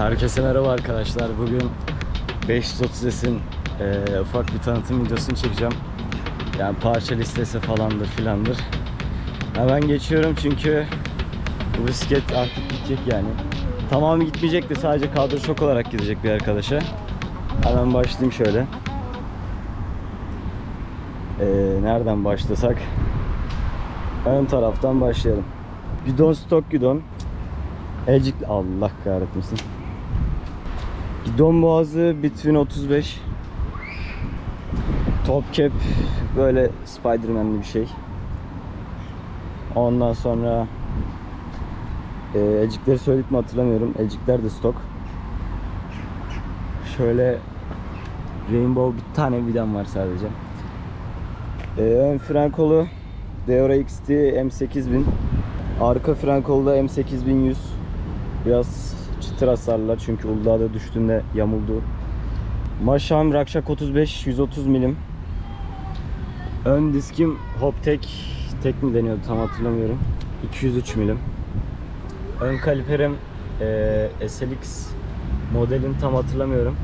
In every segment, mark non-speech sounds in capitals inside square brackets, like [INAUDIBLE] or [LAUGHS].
Herkese merhaba arkadaşlar. Bugün 530S'in eee, ufak bir tanıtım videosunu çekeceğim. Yani parça listesi falandır filandır. Hemen geçiyorum çünkü bu bisiklet artık gidecek yani. Tamamı gitmeyecek de sadece kadro şok olarak gidecek bir arkadaşa. Hemen başlayayım şöyle. Eee, nereden başlasak? Ön taraftan başlayalım. Gidon stok gidon. Elcik Allah kahretmesin. Gidon boğazı Between 35. Top cap böyle Spiderman'li bir şey. Ondan sonra e, elcikleri söyledik mi hatırlamıyorum. Elcikler de stok. Şöyle Rainbow bir tane vidam var sadece. E, ön fren kolu Deora XT M8000. Arka fren kolu da M8100. Biraz çıtır hasarlar çünkü Uludağ'da düştüğünde yamuldu. Maşam Rakşak 35 130 milim. Ön diskim Hoptek tek mi deniyordu tam hatırlamıyorum. 203 milim. Ön kaliperim eee SLX modelin tam hatırlamıyorum.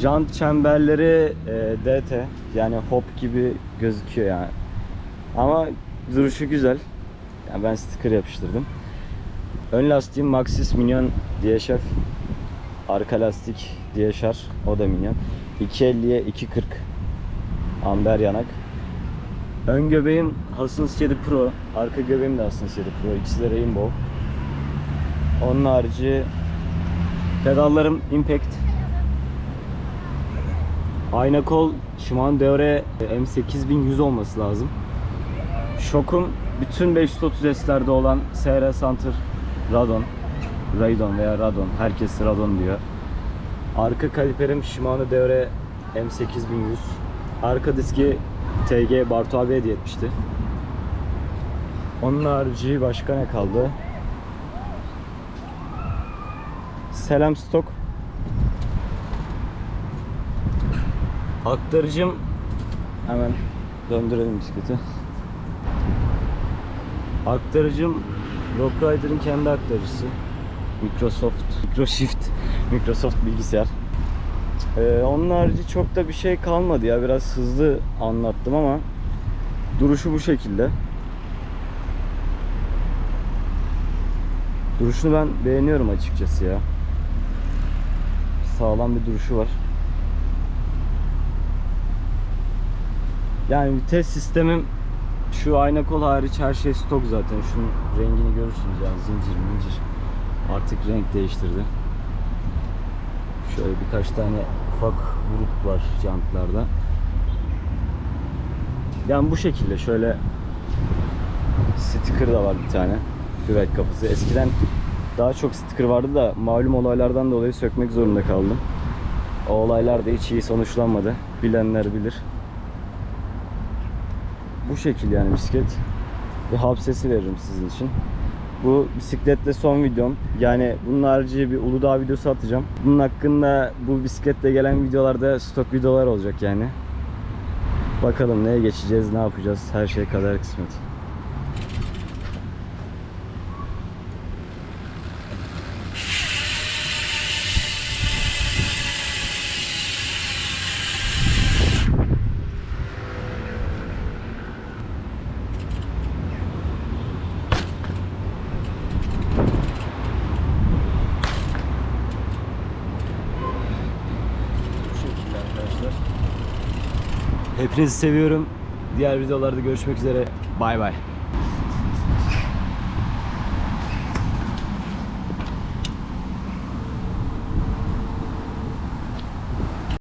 Jant çemberleri eee, DT yani hop gibi gözüküyor yani. Ama duruşu güzel. Yani ben sticker yapıştırdım. Ön lastiğim Maxxis Minion DHF. Arka lastik DHR. O da Minion. 250'ye 240. Amber yanak. Ön göbeğim Hassel's 7 Pro. Arka göbeğim de Hassel's 7 Pro. İkisi de Rainbow. Onun harici pedallarım Impact. Ayna kol Shimano Deore M8100 olması lazım. Şokum bütün 530S'lerde olan SR Center Radon, Raydon veya Radon, herkes Radon diyor. Arka kaliperim Shimano Deore M8100. Arka diski TG Bartu abi hediye etmişti. Onun harici başka ne kaldı? Selam Stok. Aktarıcım hemen döndürelim bisikleti. Aktarıcım Rock Rider'ın kendi aktarıcısı. Microsoft, Microshift, [LAUGHS] Microsoft bilgisayar. Ee, onun harici çok da bir şey kalmadı ya. Biraz hızlı anlattım ama duruşu bu şekilde. Duruşunu ben beğeniyorum açıkçası ya. Sağlam bir duruşu var. Yani vites sistemim şu ayna kol hariç her şey stok zaten. Şunun rengini görürsünüz yani zincir mincir. Artık renk değiştirdi. Şöyle birkaç tane ufak vuruk var jantlarda. Yani bu şekilde şöyle sticker da var bir tane. Küvet kapısı. Eskiden daha çok sticker vardı da malum olaylardan dolayı sökmek zorunda kaldım. O olaylar da hiç iyi sonuçlanmadı. Bilenler bilir. Bu şekil yani bisiklet. Bir hap sesi veririm sizin için. Bu bisikletle son videom. Yani bunun harici bir Uludağ videosu atacağım. Bunun hakkında bu bisikletle gelen videolarda stok videolar olacak yani. Bakalım neye geçeceğiz, ne yapacağız. Her şey kadar kısmet. Bu şekilde arkadaşlar. Hepinizi seviyorum. Diğer videolarda görüşmek üzere. Bay bay.